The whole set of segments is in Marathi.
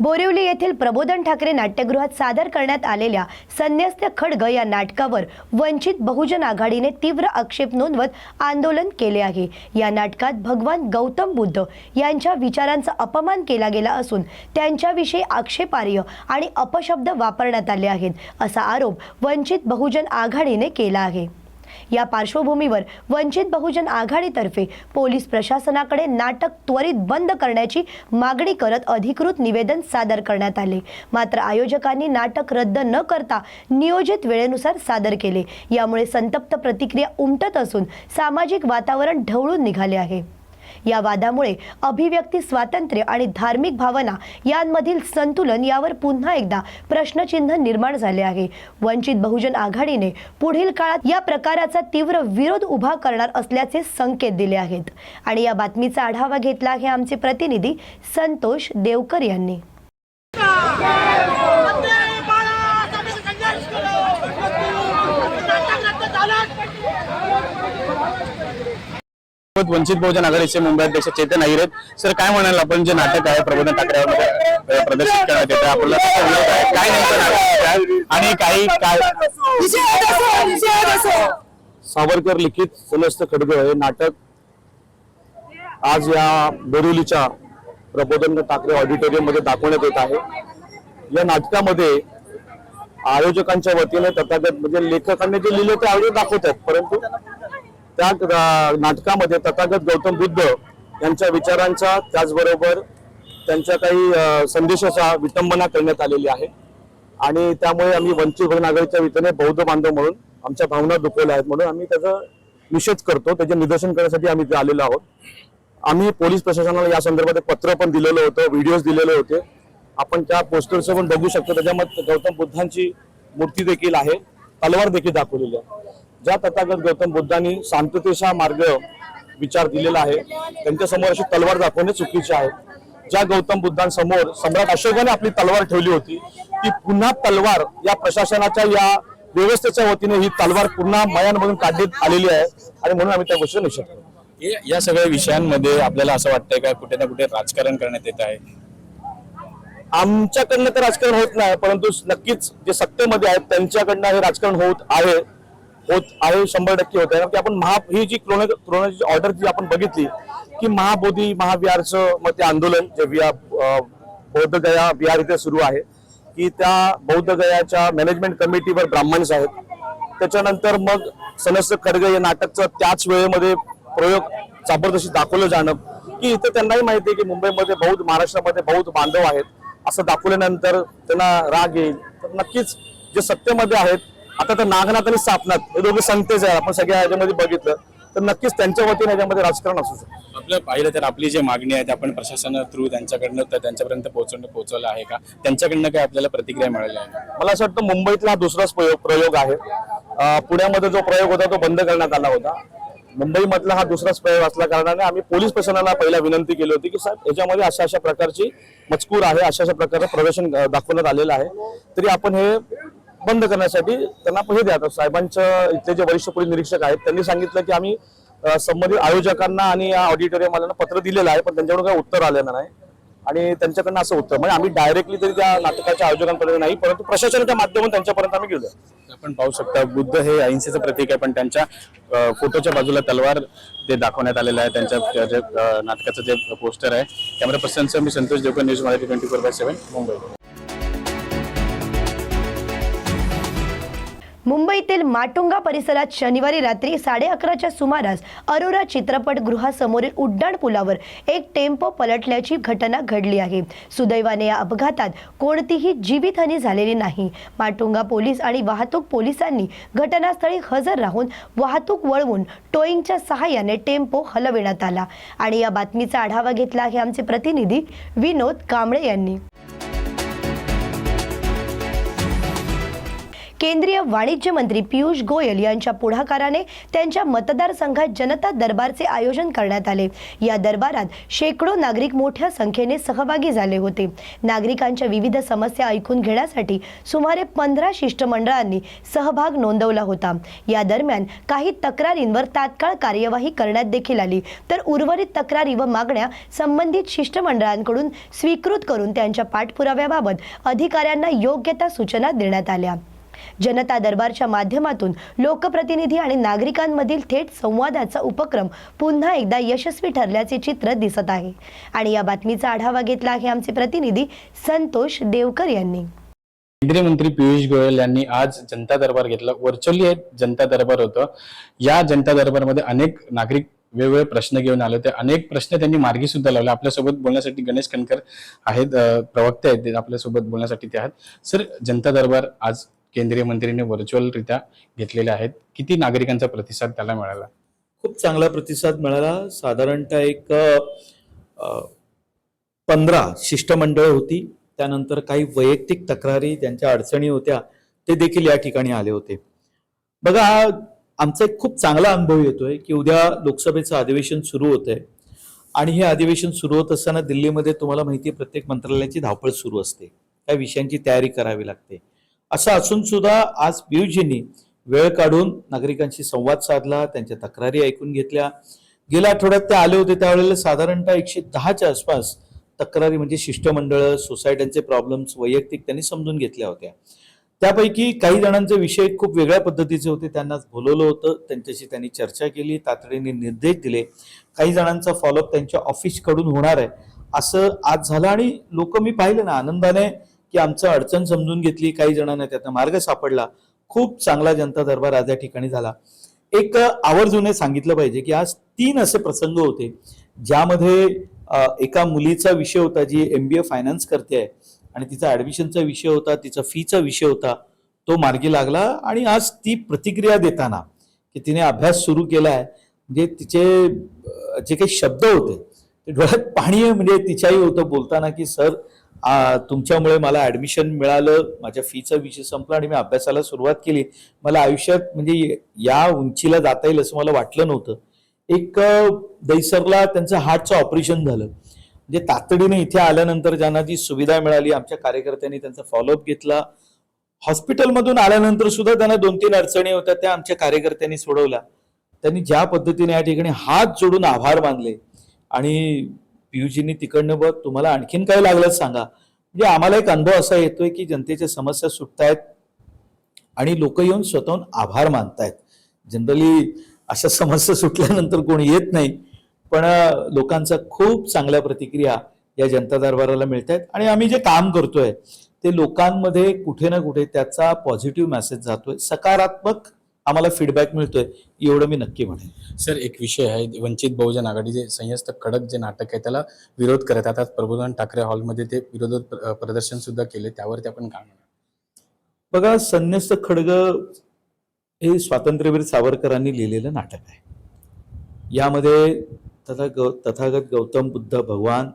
बोरिवली येथील प्रबोधन ठाकरे नाट्यगृहात सादर करण्यात आलेल्या संन्यस्त खडग या नाटकावर वंचित बहुजन आघाडीने तीव्र आक्षेप नोंदवत आंदोलन केले आहे. या नाटकात भगवान गौतम बुद्ध यांच्या विचारांचा अपमान केला गेला असून त्यांच्याविषयी आक्षेपार्ह आणि अपशब्द वापरण्यात आले आहेत असा आरोप वंचित बहुजन आघाडीने केला आहे. या पार्श्वभूमीवर वंचित बहुजन आघाडीतर्फे पोलीस प्रशासनाकडे नाटक त्वरित बंद करण्याची मागणी करत अधिकृत निवेदन सादर करण्यात आले. मात्र आयोजकांनी नाटक रद्द न करता नियोजित वेळेनुसार सादर केले. यामुळे संतप्त प्रतिक्रिया उमटत असून सामाजिक वातावरण ढवळून निघाले आहे. या वादामुळे अभिव्यक्ती स्वातंत्र्य आणि धार्मिक भावना यांमधील संतुलन यावर पुन्हा एकदा प्रश्नचिन्ह निर्माण झाले आहे. वंचित बहुजन आघाडीने पुढील काळात या प्रकाराचा तीव्र विरोध उभा करणार असल्याचे संकेत दिले आहेत. आणि या बातमीचा आढावा घेतला आहे आमचे प्रतिनिधी संतोष देवकर यांनी वंदे भारत आम्ही संघर्ष केलो नाटक रद्द झालं वंचित बहुजन आघाडीचे मुंबई अध्यक्ष चेतन अहिरेत सर काय म्हणाल आपण जे नाटक आहे प्रबोधन ठाकरे प्रदर्शित करण्यात येतं? आपल्याला काय नेमकं आणि काही काय सावरकर लिखित समस्त खडग हे नाटक आज या बोरिवलीच्या प्रबोधन ठाकरे ऑडिटोरियममध्ये दाखवण्यात येत आहे. या नाटकामध्ये आयोजकांच्या वतीने तथागत म्हणजे लेखकांनी जे लिहिले ते आयोजक दाखवत आहेत परंतु त्या नाटकामध्ये तथागत गौतम बुद्ध यांच्या विचारांचा त्याचबरोबर त्यांच्या काही संदेशाचा विटंबना करण्यात आलेली आहे. आणि त्यामुळे आम्ही वंचित बहुजन आघाडीच्या वतीने बौद्ध बांधव म्हणून आमच्या भावना दुखवल्या आहेत म्हणून आम्ही त्याचा निषेध करतो. त्याचे निदर्शन करण्यासाठी आम्ही इथे आलेलो आहोत. आम्ही पोलीस प्रशासनाला या संदर्भात एक पत्र पण दिलेलं होतं व्हिडिओज दिलेले होते. आपण त्या पोस्टरचं पण बघू शकतो. त्याच्यामध्ये गौतम बुद्धांची मूर्ती देखील आहे. तलवार देखील दाखवलेली आहे. ज्या तथागत गौतम बुद्धांनी शांततेचा मार्ग विचार दिलेला आहे त्यांच्यासमोर अशी तलवार दाखवणे चुकीचे आहे. ज्या गौतम बुद्धांसमोर सम्राट अशोकाने आपली तलवार ठेवली होती ती पुन्हा तलवार या प्रशासनाच्या या व्यवस्थेच्या वतीने ही तलवार पुन्हा मयांमधून काढण्यात आलेली आहे आणि म्हणून आम्ही त्या गोष्टीचा निषेध करतो. या सगळ्या विषयांमध्ये आपल्याला असं वाटतंय का कुठे ना कुठे राजकारण करण्यात येत आहे? आमच्याकडनं तर राजकारण होत नाही परंतु नक्कीच जे सत्तेमध्ये आहेत त्यांच्याकडनं हे राजकारण होत आहे. होत आहे शंभर टक्के होत आहे. कारण की आपण महा ही जी क्रोन क्रोनाची ऑर्डर जी आपण बघितली की महाबोधी महाविहारचं मग ते आंदोलन जे विहार बौद्धगया बौद्ध गया विहार इथे सुरू आहे की त्या बौद्ध गयाच्या मॅनेजमेंट कमिटीवर ब्राह्मण्स आहेत. त्याच्यानंतर मग सनस खडगे या नाटकचं त्याच वेळेमध्ये प्रयोग जबरदस्ती दाखवलं जाणं की इथं त्यांनाही माहिती आहे की मुंबईमध्ये बौद्ध महाराष्ट्रामध्ये बौद्ध बांधव आहेत असं दाखवल्यानंतर त्यांना राग येईल. तर नक्कीच जे सत्तेमध्ये आहेत आता तर नागनाथ आणि सापनाथ हे दोघे संतेच आहे आपण सगळ्या ह्याच्यामध्ये बघितलं तर नक्कीच त्यांच्या वतीने ह्याच्यामध्ये राजकारण असू शकतं. आपलं पाहिलं तर आपली जी मागणी आहे ते आपण प्रशासन थ्रू त्यांच्याकडनं तर त्यांच्यापर्यंत पोहोचवणं पोहोचवलं आहे का? त्यांच्याकडनं काय आपल्याला प्रतिक्रिया मिळाली आहे? मला असं वाटतं मुंबईतला हा दुसराच प्रयोग प्रयोग आहे. अं, पुण्यामध्ये जो प्रयोग होता तो बंद करण्यात आला होता. मुंबईमधला हा दुसराच प्रयोग असल्या कारणाने आम्ही पोलीस प्रशासनाला पहिला विनंती केली होती की साहेब याच्यामध्ये अशा अशा प्रकारची मजकूर आहे अशा अशा प्रकारचं प्रदर्शन अं, दाखवण्यात आलेलं आहे. तरी आपण हे बंद करण्यासाठी त्यांना हे द्या आता साहेबांचं इथले जे वरिष्ठ पोलीस निरीक्षक आहेत त्यांनी सांगितलं की आम्ही संबंधित आयोजकांना आणि या ऑडिटोरियम पत्र दिलेलं आहे पण त्यांच्याकडून काही उत्तर आलेलं नाही. आणि त्यांच्याकडनं असं उत्तर म्हणजे आम्ही डायरेक्टली तरी त्या नाटकाच्या आयोजकांपर्यंत नाही परंतु प्रशासनाच्या माध्यमातून त्यांच्यापर्यंत आम्ही गेलो. आपण पाहू शकता बुद्ध हे अहिंसेचं प्रतीक आहे पण त्यांच्या फोटोच्या बाजूला तलवार ते दाखवण्यात आलेलं आहे त्यांच्या जे, नाटकाचं जे पोस्टर आहे. कॅमेरा पर्सनचं मी Santosh Devkar news Marathi twenty four by seven Mumbai मुंबईतील माटुंगा परिसरात शनिवारी रात्री साडे अकराच्या सुमारास अरोरा चित्रपटगृहासमोरील उड्डाण पुलावर एक टेम्पो पलटल्याची घटना घडली आहे. सुदैवाने या अपघातात कोणतीही जीवितहानी झालेली नाही. माटुंगा पोलीस आणि वाहतूक पोलिसांनी घटनास्थळी हजर राहून वाहतूक वळवून टोईंगच्या सहाय्याने टेम्पो हलविण्यात आला. आणि या बातमीचा आढावा घेतला आहे आमचे प्रतिनिधी विनोद कांबळे यांनी. केंद्रीय वाणिज्य मंत्री पियुष गोयल यांच्या पुढाकाराने त्यांच्या मतदारसंघात जनता दरबारचे आयोजन करण्यात आले. या दरबारात शेकडो नागरिक मोठ्या संख्येने सहभागी झाले होते. नागरिकांच्या विविध समस्या ऐकून घेण्यासाठी सुमारे पंधरा शिष्टमंडळांनी सहभाग नोंदवला होता. या दरम्यान काही तक्रारींवर तात्काळ कार्यवाही करण्यात देखील आली. तर उर्वरित तक्रारी व मागण्या संबंधित शिष्टमंडळांकडून स्वीकृत करून त्यांच्या पाठपुराव्याबाबत अधिकाऱ्यांना योग्य त्या सूचना देण्यात आल्या. जनता दरबारच्या माध्यमातून लोकप्रतिनिधी आणि नागरिकांमधील थेट संवादाचा उपक्रम पुन्हा एकदा यशस्वी ठरल्याचे चित्र दिसत आहे. आणि या बातमीचा आढावा घेतला आहे आमचे प्रतिनिधी संतोष देवकर यांनी. केंद्रीय मंत्री पियुष गोयल यांनी आज जनता दरबार घेतला. व्हर्च्युअली जनता दरबार होतं. या जनता दरबारमध्ये अनेक नागरिक वेगवेगळे प्रश्न घेऊन आले होते. अनेक प्रश्न त्यांनी मार्गी सुद्धा लावले. आपल्यासोबत बोलण्यासाठी गणेश कणकर आहेत प्रवक्ते आहेत ते आपल्यासोबत बोलण्यासाठी ते आहेत. सर जनता दरबार आज केंद्रीय मंत्रीने व्हर्च्युअलरित्या घेतलेल्या आहेत. किती नागरिकांचा प्रतिसाद त्याला मिळाला? खूप चांगला प्रतिसाद मिळाला. साधारणतः एक पंधरा शिष्टमंडळ होती. त्यानंतर काही वैयक्तिक तक्रारी त्यांच्या अडचणी होत्या ते देखील या ठिकाणी आले होते. बघा हा आमचा एक खूप चांगला अनुभव येतोय की उद्या लोकसभेचं अधिवेशन सुरू होत आहे आणि हे अधिवेशन सुरू होत असताना दिल्लीमध्ये तुम्हाला माहिती आहे प्रत्येक मंत्रालयाची धावपळ सुरू असते. त्या विषयांची तयारी करावी लागते. असं असून सुद्धा आज पीयूजींनी वेळ काढून नागरिकांशी संवाद साधला त्यांच्या तक्रारी ऐकून घेतल्या. गेल्या आठवड्यात ते आले होते त्यावेळेला साधारणतः एकशे दहाच्या आसपास तक्रारी म्हणजे शिष्टमंडळ सोसायट्यांचे प्रॉब्लेम्स वैयक्तिक त्यांनी समजून घेतल्या होत्या. त्यापैकी काही जणांचे विषय खूप वेगळ्या पद्धतीचे होते त्यांना बोलवलं होतं त्यांच्याशी त्यांनी चर्चा केली तातडीने निर्देश दिले. काही जणांचा फॉलोअप त्यांच्या ऑफिसकडून होणार आहे. असं आज झालं आणि लोक मी पाहिलं ना आनंदाने की आमचं अडचण समजून घेतली काही जणांना त्याचा मार्ग सापडला. खूप चांगला जनता दरबार आज या ठिकाणी झाला. एक आवर्जूने सांगितलं पाहिजे की आज तीन असे प्रसंग होते ज्यामध्ये एका मुलीचा विषय होता G M B A finance करते आहे आणि तिचा ऍडमिशनचा विषय होता तिचा फीचा विषय होता तो मार्गी लागला आणि आज ती प्रतिक्रिया देताना की तिने अभ्यास सुरू केला आहे. म्हणजे तिचे जे काही शब्द होते ते डोळ्यात पाणी म्हणजे तिच्याही होतं बोलताना की सर तुमच्यामुळे मला ऍडमिशन मिळालं माझ्या फीचा विषय संपला आणि मी अभ्यासाला सुरुवात केली. मला आयुष्यात म्हणजे या उंचीला जाता येईल असं मला वाटलं नव्हतं. एक दैसरला त्यांचं हार्टचं ऑपरेशन झालं. म्हणजे तातडीने इथे आल्यानंतर ज्यांना जी सुविधा मिळाली आमच्या कार्यकर्त्यांनी त्यांचा फॉलोअप घेतला. हॉस्पिटलमधून आल्यानंतर सुद्धा त्यांना दोन तीन अडचणी होत्या त्या आमच्या कार्यकर्त्यांनी सोडवल्या. त्यांनी ज्या पद्धतीने या ठिकाणी हात जोडून आभार मानले आणि पियुजींनी तिकडनं बघ तुम्हाला आणखीन काय लागलं सांगा. म्हणजे आम्हाला एक अनुभव असा येतोय की जनतेच्या समस्या सुटतायत आणि लोक येऊन स्वतःहून आभार मानतायत. जनरली अशा समस्या सुटल्यानंतर कोणी येत नाही पण लोकांचा खूप चांगल्या प्रतिक्रिया या जनता दरबाराला मिळत आहेत आणि आम्ही जे काम करतोय ते लोकांमध्ये कुठे ना कुठे त्याचा पॉझिटिव्ह मेसेज जातोय. सकारात्मक आम्हाला फीडबॅक मिळतोय एवढं मी नक्की म्हणेन. सर एक विषय आहे वंचित बहुजन आघाडी जे संयस्त खडक जे नाटक आहे त्याला विरोध करत आज प्रबोधन ठाकरे हॉलमध्ये ते विरोध प्र- प्रदर्शन सुद्धा केले त्यावरती आपण काय म्हणणार बघा संन्यस्त खडग हे स्वातंत्र्यवीर सावरकरांनी लिहिलेलं नाटक आहे. यामध्ये तथा गौ तथागत गौतम बुद्ध भगवान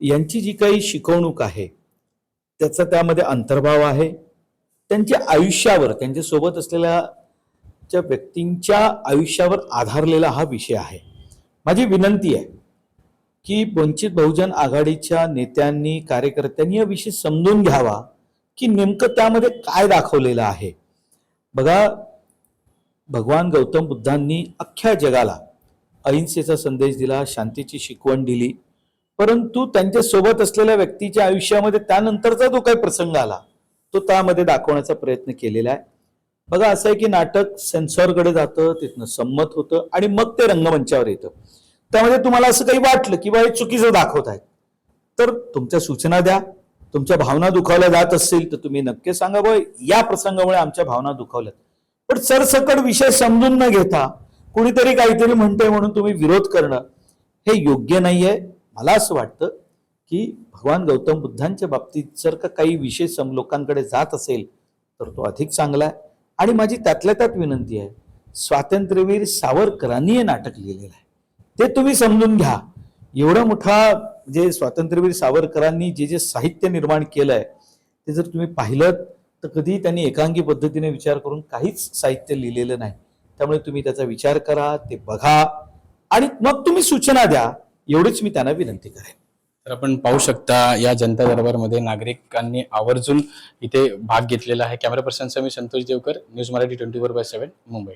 यांची जी काही शिकवणूक आहे त्याचा त्यामध्ये अंतर्भाव आहे. त्यांच्या आयुष्यावर त्यांच्यासोबत असलेल्या ज्या व्यक्तींच्या आयुष्यावर आधारलेला हा विषय आहे. माझी विनंती आहे की वंचित बहुजन आघाडीच्या नेत्यांनी कार्यकर्त्यांनी या विषय समजून घ्यावा की नेमकं त्यामध्ये काय दाखवलेलं आहे. बघा भगवान गौतम बुद्धांनी अख्ख्या जगाला अहिंसेचा संदेश दिला शांतीची शिकवण दिली परंतु त्यांच्यासोबत असलेल्या व्यक्तीच्या आयुष्यामध्ये त्यानंतरचा जो काही प्रसंग आला तो त्यामध्ये दाखवण्याचा प्रयत्न केलेला आहे. बघा असं आहे की नाटक सेन्सॉरकडे जातं तिथनं संमत होतं आणि मग ते रंगमंचावर येतं. त्यामध्ये तुम्हाला असं काही वाटलं की बा हे चुकीचं दाखवत आहे तर तुमच्या सूचना द्या. तुमच्या भावना दुखावल्या जात असतील तर तुम्ही नक्की सांगा बघ या प्रसंगामुळे आमच्या भावना दुखावल्यात. पण सरसकट विषय समजून न घेता कुणीतरी काहीतरी म्हणतंय म्हणून तुम्ही विरोध करणं हे योग्य नाहीये. मला असं वाटतं की भगवान गौतम बुद्धांच्या बाबतीत जर का काही विषय सम लोकांकडे जात असेल तर तो अधिक चांगला आहे. आणि माझी त्यातल्या त्यात विनंती आहे स्वातंत्र्यवीर सावरकरांनी हे नाटक लिहिलेलं आहे. ते तुम्ही समजून घ्या. एवढा मोठा जे स्वातंत्र्यवीर सावरकरांनी जे जे साहित्य निर्माण केलं आहे ते जर तुम्ही पाहिलं तर कधी त्यांनी एकांगी पद्धतीने विचार करून काहीच साहित्य लिहिलेलं नाही. त्यामुळे तुम्ही त्याचा विचार करा ते बघा आणि मग तुम्ही सूचना द्या. एवढीच मी त्यांना विनंती करेन. तर आपण पाहू शकता या जनता दरबारमध्ये नागरिकांनी आवर्जून इथे भाग घेतलेला आहे. कॅमेरा पर्सनचा मी Santosh Devkar news Marathi twenty four by seven Mumbai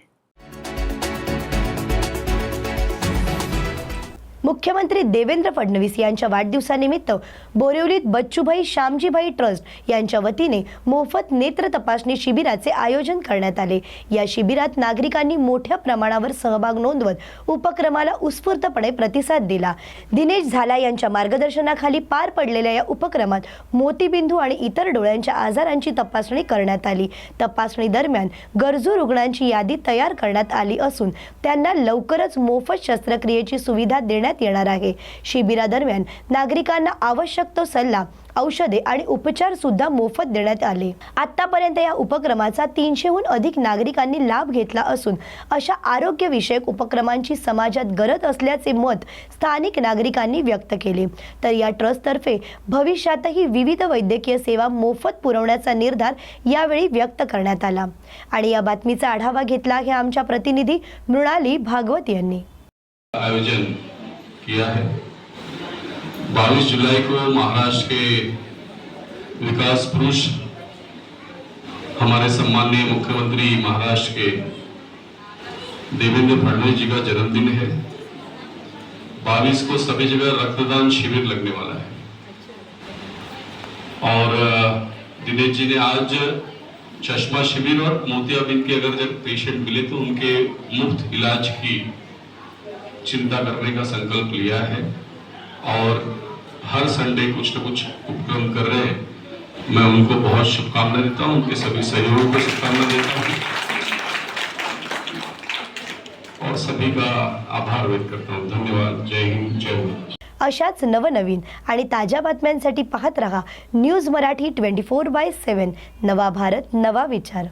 मुख्यमंत्री देवेंद्र फडणवीस यांच्या वाढदिवसानिमित्त बोरिवलीत बच्चूभाई श्यामजीभाई ट्रस्ट यांच्या वतीने मोफत नेत्र तपासणी शिबिराचे आयोजन करण्यात आले. या शिबिरात नागरिकांनी मोठ्या प्रमाणावर सहभाग नोंदवत उपक्रमाला उत्स्फूर्तपणे प्रतिसाद दिला. दिनेश झाला यांच्या मार्गदर्शनाखाली पार पडलेल्या या उपक्रमात मोतीबिंदू आणि इतर डोळ्यांच्या आजारांची तपासणी करण्यात आली. तपासणी दरम्यान गरजू रुग्णांची यादी तयार करण्यात आली असून त्यांना लवकरच मोफत शस्त्रक्रियेची सुविधा देण्यात येणार आहे. शिबिरादरम्यान नागरिकांना आवश्यक तो सल्ला औषधे आणि उपचार सुद्धा मोफत देण्यात आले. आतापर्यंत या उपक्रमाचा तीनशेहून अधिक नागरिकांनी लाभ घेतला असून अशा आरोग्यविषयक उपक्रमांची समाजात गरज असल्याचे मत स्थानिक नागरिकांनी व्यक्त केले. तर या ट्रस्टतर्फे भविष्यातही विविध वैद्यकीय सेवा मोफत पुरवण्याचा निर्धार यावेळी व्यक्त करण्यात आला. आणि या बातमीचा आढावा घेतला हे आमच्या प्रतिनिधी मृणाली भागवत यांनी. आयोजन किया है। 22 जुलाई को महाराष्ट्र के विकास पुरुष, हमारे सम्माननीय मुख्यमंत्री महाराष्ट्र के देवेंद्र फडणवीस जी का जन्मदिन है। 22 को सभी जगह रक्तदान शिविर लगने वाला है। और दिनेश जी ने आज चश्मा शिविर और मोतियाबिंद के अगर जब पेशेंट मिले तो उनके मुफ़्त इलाज की चिंता करने का संकल्प लिया है और हर संडे कुछ न कुछ उपक्रम कर रहे हैं। मैं उनको बहुत शुभकामना देता हूं उनके सभी सहयोग को शुभकामना देता हूं और सभी का आभार व्यक्त करता हूं। धन्यवाद। जय हिंद जय भारत। अशाच नवनवीन आणि ताज्या बातम्यांसाठी पाहत रहा news Marathi twenty four by seven. नवा भारत नवा विचार.